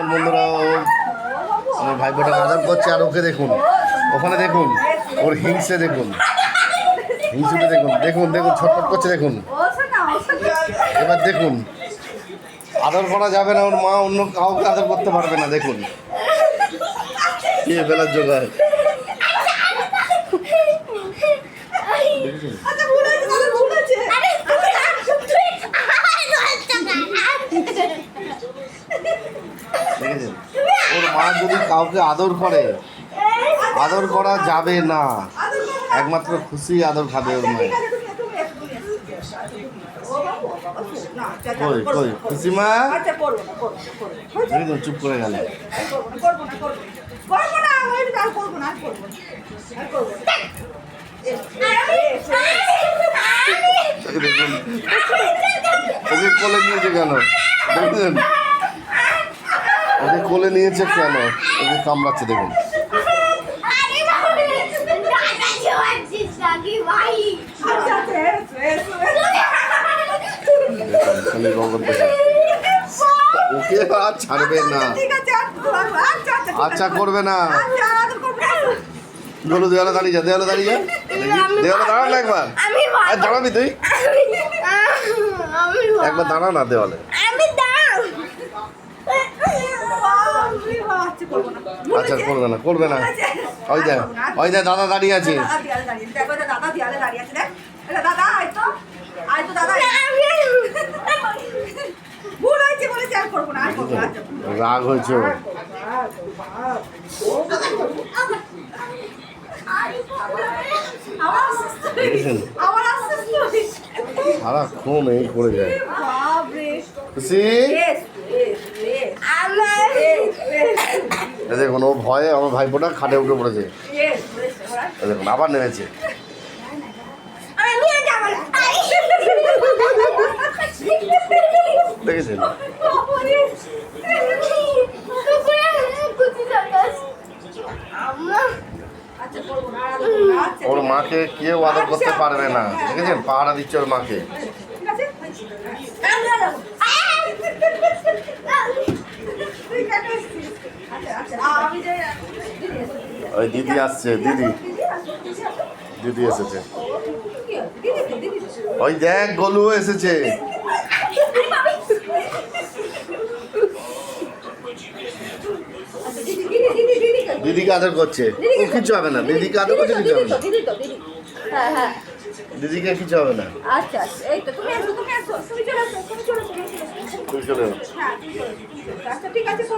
দেখুন বন্ধুরা ও আমার ভাইপোটা আদর করছে আর ওকে দেখুন। ওখানে দেখুন, ওর হিংসে দেখুন। হিংসুকে দেখুন দেখুন দেখুন, ছটফট করছে, দেখুন। এবার দেখুন, আদর করা যাবে না, ওর মা অন্য কাউকে আদর করতে পারবে না, দেখুন। কে ফেলার জোগাড় দেখেছেন? আচ্ছা ভুল হয়েছে দাদা ভুল হয়েছে দেখেছেন ওর মা যদি কাউকে আদর করে আদর করা যাবে না। একমাত্র খুশি আদর খাবে ওর মায়ের। কই কই খুশি মা করব না করব না করব না দেখেছেন চুপ করে গেল। কোলে নিয়েছে কেন দেখছেন ওকে কোলে নিয়েছে কেন ওকে কামড়াচ্ছে দেখুন ওকে আর ছাড়বে না। আচ্ছা। করবে না। বলো দেওয়ালে দাঁড়িয়ে যা দেওয়ালে দাঁড়িয়ে যা দেওয়ালে দাঁড়া না একবার আর দাঁড়াবি তুই একবার দাঁড়া না দেওয়ালে আচ্ছা করব না। করবে না। ওই দেখ ওই দেখ দাদা দাঁড়িয়ে আছে রাগ হয়েছে। সারাক্ষণ এই করে যায়। খুশি? দেখুন ও ভয়ে আমার ভাইপোটা খাটে উঠে পড়েছে। দেখুন আবার নেমেছে। দেখেছেন? ওর মাকে কেউ আদর করতে পারবে না। দেখেছেন? পাহারা দিচ্ছে ওর মাকে ঠিক আছে তুই কেন এসেছিস? আচ্ছা, আচ্ছা, আমি যে দিদি এসেছে, ওই দিদি আসছে দিদি দিদি এসেছে। ওই দেখ গলু এসেছে দিদি? দিদিকে আদর করছে ও কিছু হবে না দিদিকে আদর করছে কিছু হবে না। দিদিকে কিছু হবে না আচ্ছা আচ্ছা এই তো তুমি আসো তুমি আসো তুমি চলে আসো তুমি চলে আসো তুমি চলে আসো। হ্যাঁ তুমি চলে আসো। আচ্ছা ঠিক আছে